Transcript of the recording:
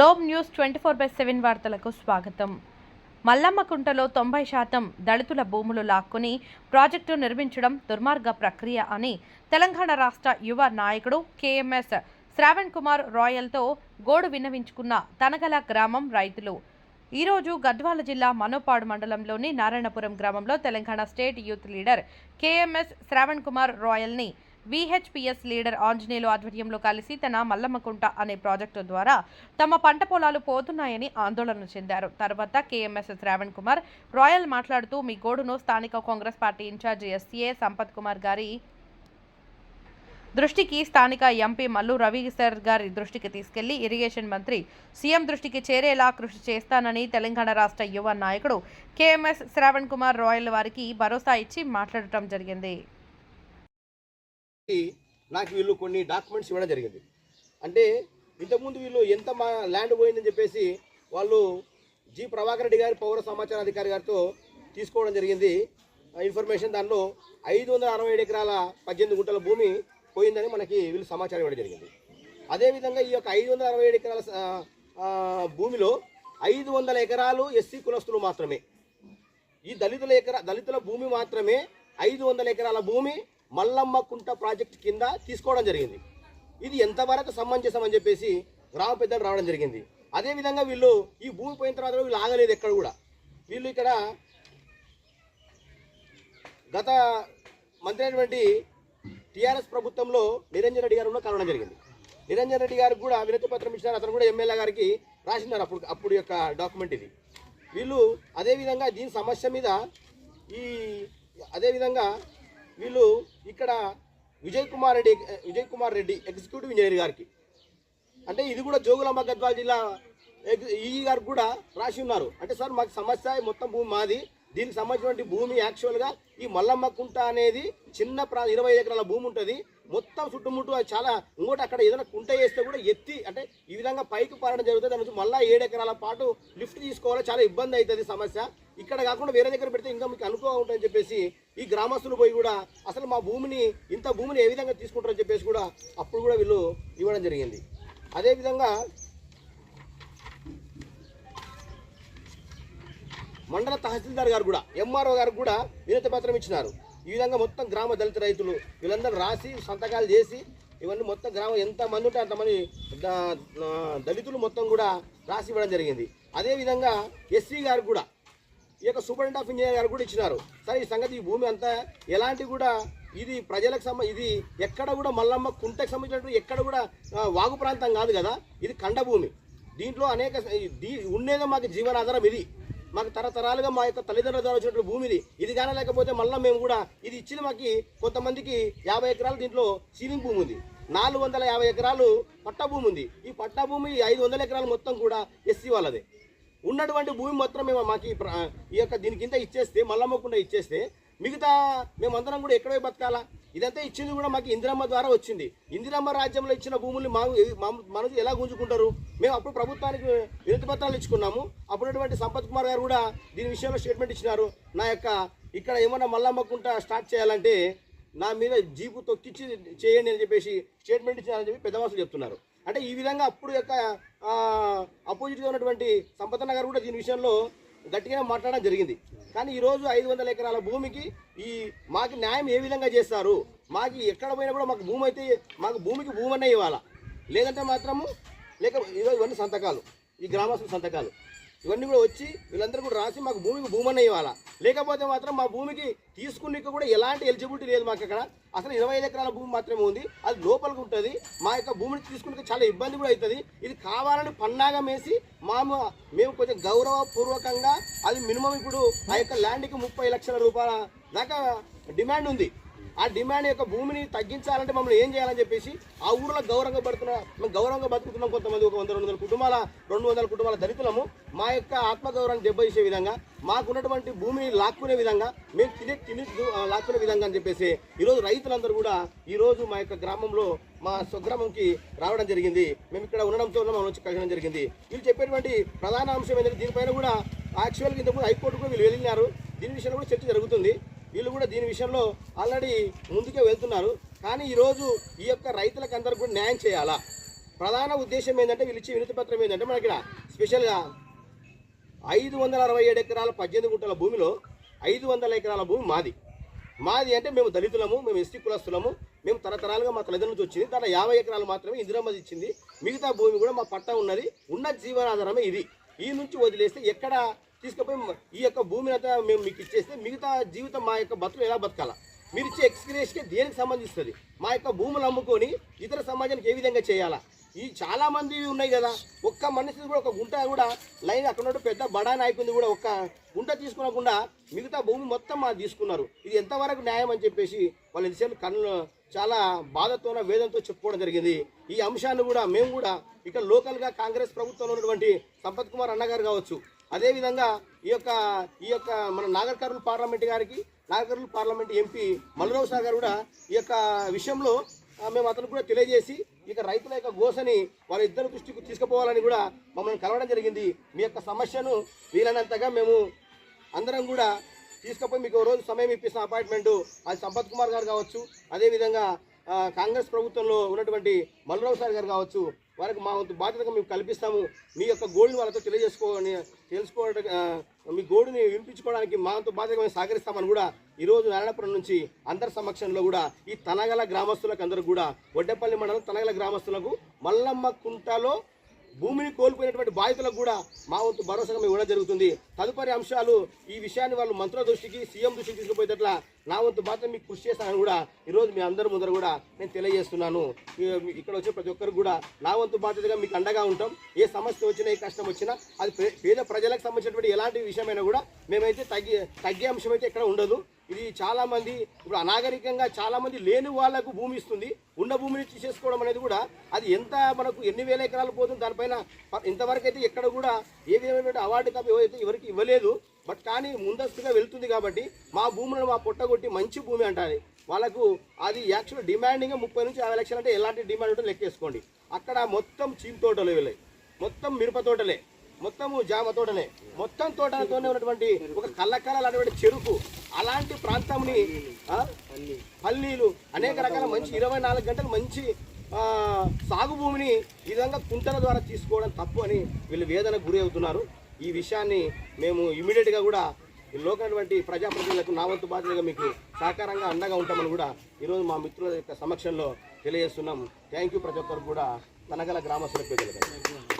Globe News twenty four by seven వార్తలకు స్వాగతం. మల్లమ్మకుంటలో తొంభై శాతం దళితుల భూములు లాక్కుని ప్రాజెక్టు నిర్మించడం దుర్మార్గ ప్రక్రియ అని తెలంగాణ రాష్ట్ర యువ నాయకుడు కేఎంఎస్ శ్రావణ్ కుమార్ రాయల్తో గోడు విన్నవించుకున్న తనగల గ్రామం రైతులు. ఈరోజు గద్వాల జిల్లా మనోపాడు మండలంలోని నారాయణపురం గ్రామంలో Telangana state youth leader KMS Shravan Kumar రాయల్ని VHPS leader Anjaneyulu ఆధ్వర్యంలో కలిసి తన మల్లమ్మకుంట అనే ప్రాజెక్టు ద్వారా తమ పంట పొలాలు పోతున్నాయని ఆందోళన చెందారు. తర్వాత కేఎంఎస్ శ్రావణ్ కుమార్ రాయల్ మాట్లాడుతూ మీ గోడును స్థానిక Congress party incharge SCA Sampath Kumar గారి దృష్టికి స్థానిక ఎంపీ మల్లు రవి సార్ గారి దృష్టికి తీసుకెళ్ళి ఇరిగేషన్ మంత్రి సీఎం దృష్టికి చేరేలా కృషి చేస్తానని తెలంగాణ రాష్ట్ర యువ నాయకుడు కేఎంఎస్ శ్రావణ్ కుమార్ రాయల్ వారికి భరోసా ఇచ్చి మాట్లాడటం జరిగింది. నాకు వీళ్ళు కొన్ని డాక్యుమెంట్స్ ఇవ్వడం జరిగింది. అంటే ఇంతకుముందు వీళ్ళు ఎంత మా ల్యాండ్ పోయిందని చెప్పేసి వాళ్ళు జి ప్రభాకర్ రెడ్డి గారి పౌర సమాచార అధికారి గారితో తీసుకోవడం జరిగింది. ఇన్ఫర్మేషన్ దానిలో ఐదు వందల అరవై ఏడు ఎకరాల పద్దెనిమిది గుంటల భూమి పోయిందని మనకి వీళ్ళు సమాచారం ఇవ్వడం జరిగింది. అదేవిధంగా ఈ యొక్క ఐదు వందల అరవై ఏడు ఎకరాల భూమిలో ఐదు వందల ఎకరాలు ఎస్సీ కులస్తులు మాత్రమే. ఈ దళితుల ఎకరా దళితుల భూమి మాత్రమే ఐదు వందల ఎకరాల భూమి మల్లమ్మ కుంట ప్రాజెక్ట్ కింద తీసుకోవడం జరిగింది. ఇది ఎంతవరకు సమంజసం అని చెప్పేసి గ్రామ పెద్దలు రావడం జరిగింది. అదేవిధంగా వీళ్ళు ఈ భూమి పోయిన తర్వాత వీళ్ళు ఆగలేదు ఎక్కడ కూడా. వీళ్ళు ఇక్కడ గత మంత్రి అయినటువంటి టీఆర్ఎస్ ప్రభుత్వంలో నిరంజన్ రెడ్డి గారు కూడా కలవడం జరిగింది. నిరంజన్ రెడ్డి గారికి కూడా వినతి పత్రం ఇచ్చినారు. అతను కూడా ఎమ్మెల్యే గారికి రాసినారు అప్పుడు అప్పుడు యొక్క డాక్యుమెంట్ ఇది. వీళ్ళు అదేవిధంగా దీని సమస్య మీద ఈ అదేవిధంగా వీళ్ళు ఇక్కడ విజయ్ కుమార్ రెడ్డి విజయ్ కుమార్ రెడ్డి ఎగ్జిక్యూటివ్ ఇంజనీర్ గారికి. అంటే ఇది కూడా జోగులాంబ గద్వాల జిల్లా ఎగ్- ఈ గారికి కూడా రాసి ఉన్నారు. అంటే సార్ మాకు సమస్య మొత్తం భూమి మాది. దీనికి సంబంధించినటువంటి భూమి యాక్చువల్గా ఈ మల్లమ్మ కుంట అనేది చిన్న ప్రా ఇరవై ఎకరాల భూమి ఉంటుంది. మొత్తం చుట్టుముట్టు అది చాలా ఇంకోటి అక్కడ ఏదైనా కుంట వేస్తే కూడా ఎత్తి అంటే ఈ విధంగా పైకి పారడం జరుగుతుంది. దాని నుంచి మళ్ళీ ఏడు ఎకరాల పాటు లిఫ్ట్ తీసుకోవాలి? చాలా ఇబ్బంది అవుతుంది సమస్య. ఇక్కడ కాకుండా వేరే దగ్గర పెడితే ఇంకా మీకు అనుకూలంగా ఉంటుందని చెప్పేసి ఈ గ్రామస్తులు పోయి కూడా అసలు మా భూమిని ఇంత భూమిని ఏ విధంగా తీసుకుంటారని చెప్పేసి కూడా అప్పుడు కూడా వీళ్ళు ఇవ్వడం జరిగింది. అదేవిధంగా మండల తహసీల్దార్ గారు కూడా ఎంఆర్ఓ గారు కూడా వినతి పత్రం ఇచ్చినారు. ఈ విధంగా మొత్తం గ్రామ దళిత రైతులు వీళ్ళందరూ రాసి సంతకాలు చేసి ఇవన్నీ మొత్తం గ్రామం ఎంతమంది ఉంటే అంతమంది దళితులు మొత్తం కూడా రాసి ఇవ్వడం జరిగింది. అదేవిధంగా ఎస్సీ గారు కూడా ఈ యొక్క సూపరింటెండెంట్ ఆఫ్ ఇంజనీర్ గారు కూడా ఇచ్చినారు. సరే ఈ సంగతి ఈ భూమి అంతా ఎలాంటి కూడా ఇది ప్రజలకు సంబ ఇది ఎక్కడ కూడా మల్లమ్మ కుంటకు సంబంధించినట్టు ఎక్కడ కూడా వాగు ప్రాంతం కాదు కదా ఇది కండభూమి దీంట్లో అనేక దీ ఉండేదో మాకు జీవనాధారం ఇది. మాకు తరతరాలుగా మా యొక్క తల్లిదండ్రుల ద్వారా వచ్చినట్లు భూమిది ఇది కానలేకపోతే కానీ లేకపోతే మళ్ళీ మేము కూడా ఇది ఇచ్చిన మాకు కొంతమందికి యాభై ఎకరాలు దీంట్లో సీలింగ్ భూమి ఉంది. నాలుగు వందల యాభై ఎకరాలు పట్టా భూమి ఉంది. ఈ పట్టా భూమి ఐదు వందల ఎకరాలు మొత్తం కూడా ఎస్సీ వాళ్ళదే. ఉన్నటువంటి భూమి మొత్తం మేము మాకు ఈ ఈ యొక్క దీని కింద ఇచ్చేస్తే మల్లమ్మకుండా ఇచ్చేస్తే మిగతా మేమందరం కూడా ఎక్కడే బతకాలా? ఇదంతా ఇచ్చింది కూడా మాకు ఇందిరమ్మ ద్వారా వచ్చింది. ఇందిరమ్మ రాజ్యంలో ఇచ్చిన భూముల్ని మా మనసు ఎలా గుంజుకుంటారు? మేము అప్పుడు ప్రభుత్వానికి వినతి పత్రాలు ఇచ్చుకున్నాము. అప్పుడటువంటి సంపత్ కుమార్ గారు కూడా దీని విషయంలో స్టేట్మెంట్ ఇచ్చినారు. నా యొక్క ఇక్కడ ఏమన్నా మల్లమ్మకుంటా స్టార్ట్ చేయాలంటే నా మీద జీపు తొక్కిచ్చి చేయండి అని చెప్పేసి స్టేట్మెంట్ ఇచ్చినారని చెప్పి పెద్దవాసులు చెప్తున్నారు. అంటే ఈ విధంగా అప్పుడు యొక్క అపోజిట్గా ఉన్నటువంటి సంపతన్న గారు కూడా దీని విషయంలో గట్టిగా మాట్లాడడం జరిగింది. కానీ ఈరోజు ఐదు వందల ఎకరాల భూమికి ఈ మాకు న్యాయం ఏ విధంగా చేస్తారు? మాకు ఎక్కడ పోయినా కూడా మాకు భూమి అయితే మాకు భూమికి భూమి అనే ఇవ్వాలా? లేదంటే మాత్రము లేక ఈరోజు ఇవన్నీ సంతకాలు. ఈ గ్రామస్తుల సంతకాలు. ఇవన్నీ కూడా వచ్చి వీళ్ళందరూ కూడా రాసి మాకు భూమికి భూమన్న ఇవ్వాలా. లేకపోతే మాత్రం మా భూమికి తీసుకునేకి కూడా ఎలాంటి ఎలిజిబిలిటీ లేదు మాకు అక్కడ. అసలు ఇరవై ఐదు ఎకరాల భూమి మాత్రమే ఉంది. అది లోపలికి ఉంటుంది. మా యొక్క భూమిని తీసుకునే చాలా ఇబ్బంది కూడా అవుతుంది. ఇది కావాలని పన్నాగం వేసి మాము మేము కొంచెం గౌరవపూర్వకంగా అది మినిమం ఇప్పుడు ఆ యొక్క ల్యాండ్కి ముప్పై లక్షల రూపాయల దాకా డిమాండ్ ఉంది. ఆ డిమాండ్ యొక్క భూమిని తగ్గించాలంటే మమ్మల్ని ఏం చేయాలని చెప్పేసి ఆ ఊర్లో గౌరవంగా పడుతున్న మేము గౌరవంగా బతుకుతున్నాం కొంతమంది ఒక వంద రెండు వందల కుటుంబాల రెండు వందల కుటుంబాల దళితులము. మా యొక్క ఆత్మగౌరవాన్ని దెబ్బతీసే విధంగా మాకున్నటువంటి భూమిని లాక్కునే విధంగా మేము తినే తిని లాక్కునే విధంగా అని చెప్పేసి ఈరోజు రైతులందరూ కూడా ఈరోజు మా యొక్క గ్రామంలో మా స్వగ్రామంకి రావడం జరిగింది. మేము ఇక్కడ ఉండడంతో మనం వచ్చి కలగడం జరిగింది. వీళ్ళు చెప్పేటువంటి ప్రధాన అంశం ఏంటంటే దీనిపైన కూడా యాక్చువల్గా ఇంతకుముందు హైకోర్టు కూడా వీళ్ళు వెళ్ళినారు. దీని విషయంలో కూడా చర్చ జరుగుతుంది. వీళ్ళు కూడా దీని విషయంలో ఆల్రెడీ ముందుకే వెళ్తున్నారు. కానీ ఈరోజు ఈ యొక్క రైతులకు అందరూ కూడా న్యాయం చేయాలా? ప్రధాన ఉద్దేశం ఏంటంటే వీళ్ళు ఇచ్చే వినతి పత్రం ఏంటంటే మనకి ఇక్కడ స్పెషల్గా ఐదు వందల అరవై ఏడు ఎకరాల పద్దెనిమిది గుంటల భూమిలో ఐదు వందల ఎకరాల భూమి మాది. మాది అంటే మేము దళితులము మేము ఎస్టీ కులస్తులము మేము తరతరాలుగా మా తల్లిదండ్రుల నుంచి వచ్చింది. దాంట్లో యాభై ఎకరాలు మాత్రమే ఇందిరమ్మ ఇచ్చింది. మిగతా భూమి కూడా మా పట్టా ఉన్నది. ఉన్న జీవనాధారమే ఇది. ఈ నుంచి వదిలేస్తే ఎక్కడ తీసుకుపోయి ఈ యొక్క భూమిని అంతా మేము మీకు ఇచ్చేస్తే మిగతా జీవితం మా యొక్క బతులు ఎలా బతకాలా? మీరు ఇచ్చే ఎక్స్గ్రేస్కి దేనికి సంబంధిస్తుంది? మా యొక్క భూములు అమ్ముకొని ఇతర సమాజానికి ఏ విధంగా చేయాలా? ఈ చాలా మంది ఉన్నాయి కదా ఒక్క మనిషి కూడా ఒక గుంట కూడా లైన్ అక్కడ ఉన్న పెద్ద బడా నాయకుంది కూడా ఒక్క గుంట తీసుకునకుండా మిగతా భూమి మొత్తం మా తీసుకున్నారు. ఇది ఎంతవరకు న్యాయం అని చెప్పేసి వాళ్ళు ఎంతసేపు కన్ను చాలా బాధతోన వేదంతో చెప్పుకోవడం జరిగింది. ఈ అంశాన్ని కూడా మేము కూడా ఇక్కడ లోకల్గా కాంగ్రెస్ ప్రభుత్వంలో ఉన్నటువంటి సంపత్ కుమార్ అన్నగారు కావచ్చు అదేవిధంగా ఈ యొక్క ఈ యొక్క మన నాగర్కర్నూలు పార్లమెంట్ గారికి Nagar parliament MP Mallurao sir గారు కూడా ఈ యొక్క విషయంలో మేము అతను కూడా తెలియజేసి ఇక రైతుల యొక్క గోసని వారి దృష్టికి తీసుకుపోవాలని కూడా మమ్మల్ని కలవడం జరిగింది. మీ యొక్క సమస్యను వీలైనంతగా మేము అందరం కూడా తీసుకుపోయి మీకు ఓ రోజు సమయం ఇప్పిస్తున్న అపాయింట్మెంటు. అది సంపత్ కుమార్ గారు కావచ్చు అదేవిధంగా కాంగ్రెస్ ప్రభుత్వంలో ఉన్నటువంటి మల్లురావు సార్ గారు కావచ్చు వారికి మా వంతు బాధ్యతగా మేము కల్పిస్తాము. మీ యొక్క గోల్ని వాళ్ళతో తెలియజేసుకోవాలని తెలుసుకోవడం మీ గోడుని వినిపించుకోవడానికి మా వంతు బాధ్యతగా మేము సహకరిస్తామని కూడా ఈరోజు నారాయణపురం నుంచి అందరి సమక్షంలో కూడా ఈ తనగల గ్రామస్తులకు అందరూ కూడా వడ్డేపల్లి మండలం తనగల గ్రామస్తులకు మల్లమ్మ కుంటలో భూమిని కోల్పోయినటువంటి బాధితులకు కూడా మా వంతు భరోసాగా మేము ఇవ్వడం జరుగుతుంది. తదుపరి అంశాలు ఈ విషయాన్ని వాళ్ళు మంత్రుల దృష్టికి సీఎం దృష్టికి తీసుకుపోయేటట్ల నా వంతు బాధ్యత మీకు కృషి చేస్తానని కూడా ఈరోజు మీ అందరి ముందర కూడా నేను తెలియజేస్తున్నాను. ఇక్కడ వచ్చే ప్రతి ఒక్కరు కూడా నా వంతు బాధ్యతగా మీకు అండగా ఉంటాం. ఏ సమస్య వచ్చినా ఏ కష్టం వచ్చినా అది పేద ప్రజలకు సంబంధించినటువంటి ఎలాంటి విషయమైనా కూడా మేమైతే తగ్గి తగ్గే అంశం అయితే ఇక్కడ ఉండదు. ఇది చాలా మంది ఇప్పుడు అనాగరికంగా చాలా మంది లేని వాళ్ళకు భూమి ఇస్తుంది. ఉన్న భూమిని తీసేసుకోవడం అనేది కూడా అది ఎంత మనకు ఎన్ని వేల ఎకరాలు పోతుంది దానిపైన ఇంతవరకు అయితే ఎక్కడ కూడా ఏదేమైనా అవార్డు తప్ప ఎవరికి ఇవ్వలేదు. బట్ కానీ ముందస్తుగా వెళ్తుంది కాబట్టి మా భూములను మా పొట్టగొట్టి మంచి భూమి అంటారు. వాళ్ళకు అది యాక్చువల్ డిమాండింగ్ ముప్పై నుంచి యాభై లక్షలు అంటే ఎలాంటి డిమాండ్ ఉంటుందో లెక్కేసుకోండి అక్కడ మొత్తం చీమ్ తోటలు వెళ్ళాయి మొత్తం మిరప తోటలే. మొత్తము జామ తోటలే. మొత్తం తోటలతోనే ఉన్నటువంటి ఒక కళ్ళకళ లాంటి చెరుకు. అలాంటి ప్రాంతంని పల్లీలు అనేక రకాల మంచి ఇరవై నాలుగు గంటలు మంచి సాగు భూమిని ఈ విధంగా కుంటల ద్వారా తీసుకోవడం తప్పు అని వీళ్ళు వేదనకు గురి అవుతున్నారు. ఈ విషయాన్ని మేము ఇమీడియట్గా కూడా ఈ లోకటువంటి ప్రజాప్రతినిధులకు నా వంతు బాధ్యతగా మీకు సహకారంగా అండగా ఉంటామని కూడా ఈరోజు మా మిత్రుల యొక్క సమక్షంలో తెలియజేస్తున్నాం. థ్యాంక్ యూ ప్రతి ఒక్కరు కూడా. తనగల గ్రామస్తులకు